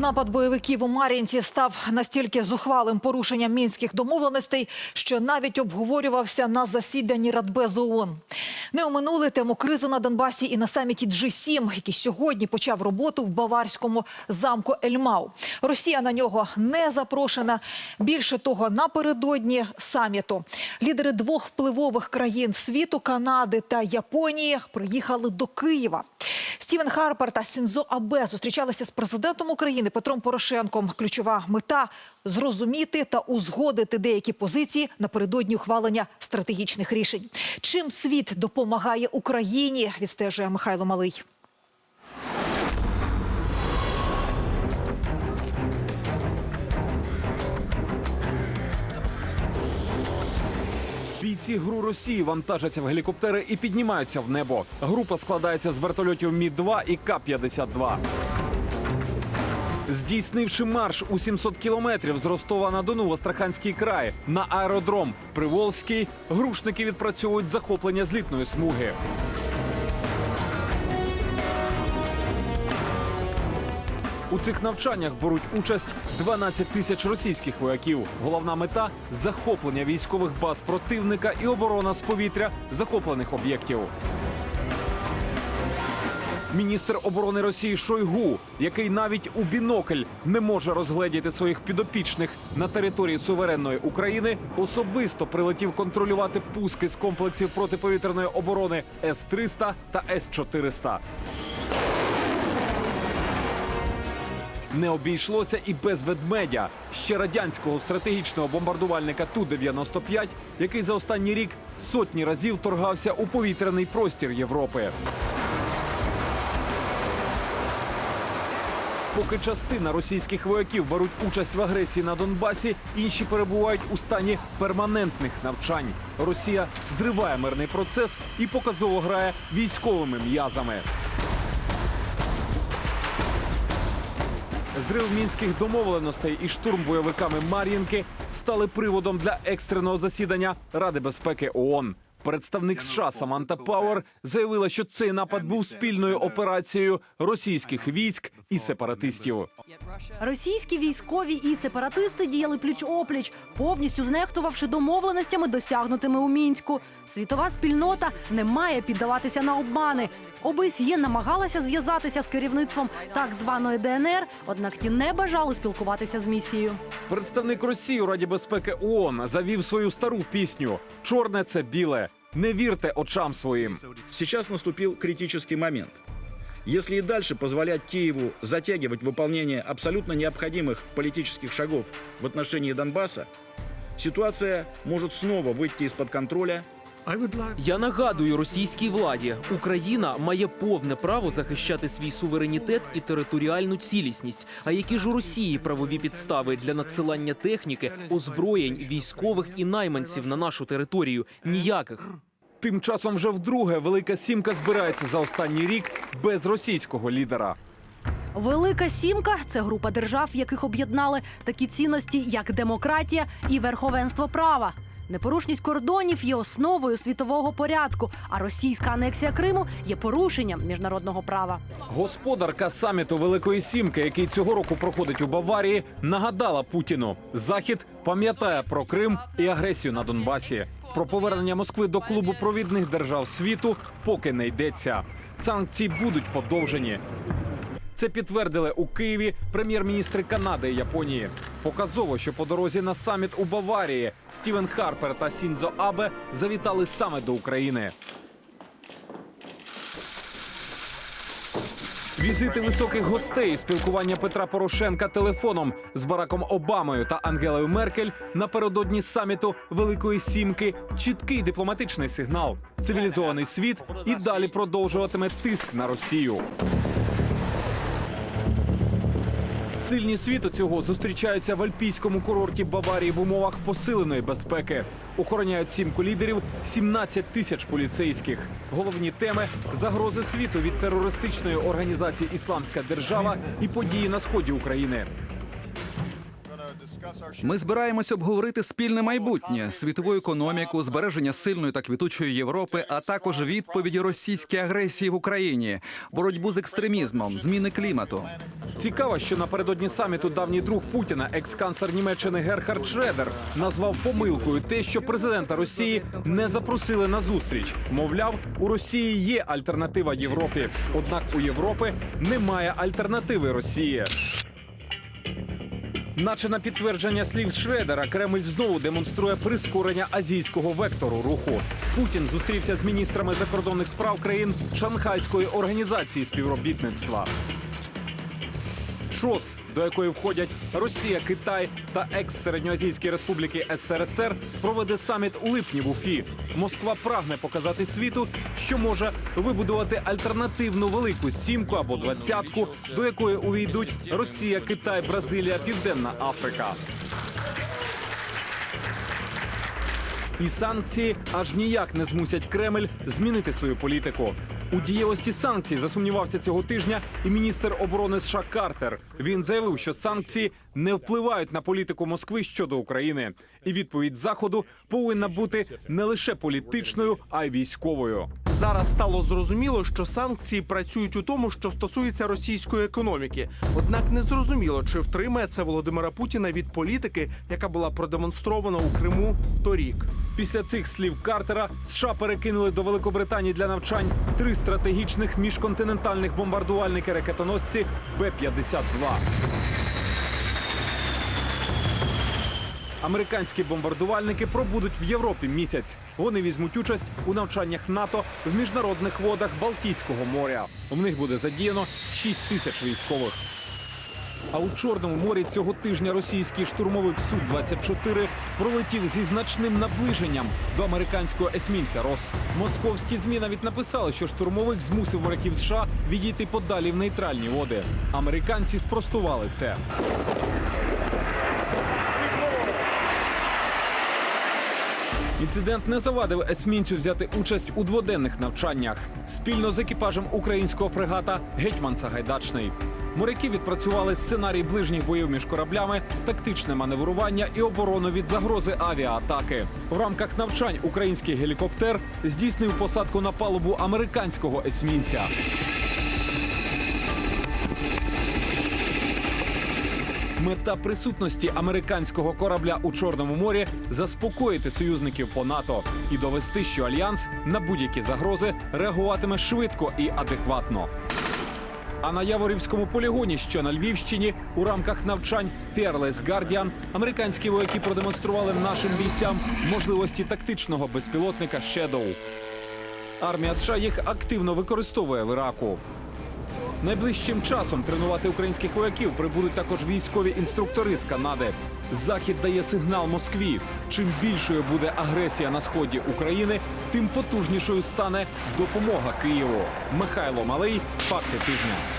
Напад бойовиків у Мар'їнці став настільки зухвалим порушенням мінських домовленостей, що навіть обговорювався на засіданні Радбезу ООН. Не оминули тему кризи на Донбасі і на саміті G7, який сьогодні почав роботу в баварському замку Ельмау. Росія на нього не запрошена. Більше того, напередодні саміту лідери двох впливових країн світу Канади та Японії приїхали до Києва. Стівен Харпер та Сінзо Абе зустрічалися з президентом України Петром Порошенком. Ключова мета зрозуміти та узгодити деякі позиції напередодні ухвалення стратегічних рішень. Чим світ допомагає Україні, відстежує Михайло Малий. Бійці ГРУ Росії вантажаться в гелікоптери і піднімаються в небо. Група складається з вертольотів Мі-2 і К-52. Здійснивши марш у 700 кілометрів з Ростова на Дону в Астраханський край на аеродром Приволзький, грушники відпрацьовують захоплення злітної смуги. У цих навчаннях беруть участь 12 тисяч російських вояків. Головна мета захоплення військових баз противника і оборона з повітря захоплених об'єктів. Міністр оборони Росії Шойгу, який навіть у бінокль не може розгледіти своїх підопічних на території суверенної України, особисто прилетів контролювати пуски з комплексів протиповітряної оборони С-300 та С-400. Не обійшлося і без ведмедя ще радянського стратегічного бомбардувальника Ту-95, який за останній рік сотні разів торгався у повітряний простір Європи. Поки частина російських вояків беруть участь в агресії на Донбасі, інші перебувають у стані перманентних навчань. Росія зриває мирний процес і показово грає військовими м'язами. Зрив мінських домовленостей і штурм бойовиками Мар'їнки стали приводом для екстреного засідання Ради безпеки ООН. Представник США Саманта Пауер заявила, що цей напад був спільною операцією російських військ і сепаратистів. Російські військові і сепаратисти діяли пліч-опліч, повністю знехтувавши домовленостями, досягнутими у мінську. Світова спільнота не має піддаватися на обмани. ОБСЄ намагалася зв'язатися з керівництвом так званої ДНР, однак ті не бажали спілкуватися з місією. Представник Росії у Раді безпеки ООН завів свою стару пісню Чорне це біле. Не вірте очам своїм. Сейчас наступил критический момент. Если и дальше позволять Киеву затягивать выполнение абсолютно необходимых политических шагов в отношении Донбасса, ситуация может снова выйти из-под контроля Я нагадую російській владі, Україна має повне право захищати свій суверенітет і територіальну цілісність. А які ж у Росії правові підстави для надсилання техніки, озброєнь, військових і найманців на нашу територію? Ніяких. Тим часом вже вдруге Велика Сімка збирається за останній рік без російського лідера. Велика сімка це група держав, яких об'єднали такі цінності, як демократія і верховенство права. Непорушність кордонів є основою світового порядку, а російська анексія Криму є порушенням міжнародного права. Господарка саміту Великої Сімки, який цього року проходить у Баварії, нагадала Путіну: Захід пам'ятає про Крим і агресію на Донбасі. Про повернення Москви до клубу провідних держав світу поки не йдеться. Санкції будуть подовжені. Це підтвердили у Києві прем'єр-міністри Канади і Японії. Показово, що по дорозі на саміт у Баварії Стівен Харпер та Сінзо Абе завітали саме до України. Візити високих гостей, спілкування Петра Порошенка телефоном з Бараком Обамою та Ангелою Меркель напередодні саміту Великої Сімки чіткий дипломатичний сигнал. Цивілізований світ і далі продовжуватиме тиск на Росію. Сильні світу цього зустрічаються в альпійському курорті Баварії в умовах посиленої безпеки. Охороняють сімку лідерів 17 тисяч поліцейських. Головні теми загрози світу від терористичної організації Ісламська держава і події на сході України. Ми збираємось обговорити спільне майбутнє, світову економіку, збереження сильної та квітучої Європи, а також відповіді російській агресії в Україні, боротьбу з екстремізмом, зміни клімату. Цікаво, що напередодні саміту давній друг Путіна, екс-канцлер Німеччини Герхард Шредер, назвав помилкою те, що президента Росії не запросили на зустріч. Мовляв, у Росії є альтернатива Європі, однак у Європи немає альтернативи Росії. Наче на підтвердження слів Шредера, Кремль знову демонструє прискорення азійського вектору руху. Путін зустрівся з міністрами закордонних справ країн Шанхайської організації співробітництва. ШОС, до якої входять Росія, Китай та екс-середньоазійські республіки СРСР, проведе саміт у липні в Уфі. Москва прагне показати світу, що може вибудувати альтернативну велику сімку або двадцятку, до якої увійдуть Росія, Китай, Бразилія, Південна Африка. І санкції аж ніяк не змусять Кремль змінити свою політику. У дієвості санкцій засумнівався цього тижня і міністр оборони США Картер. Він заявив, що санкції не впливають на політику Москви щодо України, і відповідь Заходу повинна бути не лише політичною, а й військовою. Зараз стало зрозуміло, що санкції працюють у тому, що стосується російської економіки. Однак не зрозуміло, чи втримає це Володимира Путіна від політики, яка була продемонстрована у Криму торік. Після цих слів Картера США перекинули до Великобританії для навчань три стратегічних міжконтинентальних бомбардувальники ракетоносці Б-52. Американські бомбардувальники пробудуть в Європі місяць. Вони візьмуть участь у навчаннях НАТО в міжнародних водах Балтійського моря. У них буде задіяно 6 тисяч військових. А у Чорному морі цього тижня російський штурмовик Су-24 пролетів зі значним наближенням до американського есмінця Рос. Московські змі навіть написали, що штурмовик змусив моряків США відійти подалі в нейтральні води. Американці спростували це. Інцидент не завадив есмінцю взяти участь у дводенних навчаннях спільно з екіпажем українського фрегата Гетьман Сагайдачний. Моряки відпрацювали сценарій ближніх боїв між кораблями, тактичне маневрування і оборону від загрози авіаатаки. В рамках навчань український гелікоптер здійснив посадку на палубу американського есмінця. Мета присутності американського корабля у Чорному морі заспокоїти союзників по НАТО і довести, що альянс на будь-які загрози реагуватиме швидко і адекватно. А на Яворівському полігоні, що на Львівщині, у рамках навчань Fearless Guardian, американські вояки продемонстрували нашим бійцям можливості тактичного безпілотника Shadow. Армія США їх активно використовує в Іраку. Найближчим часом тренувати українських вояків прибудуть також військові інструктори з Канади. Захід дає сигнал Москві. Чим більшою буде агресія на сході України, тим потужнішою стане допомога Києву. Михайло Малий, факти тижня.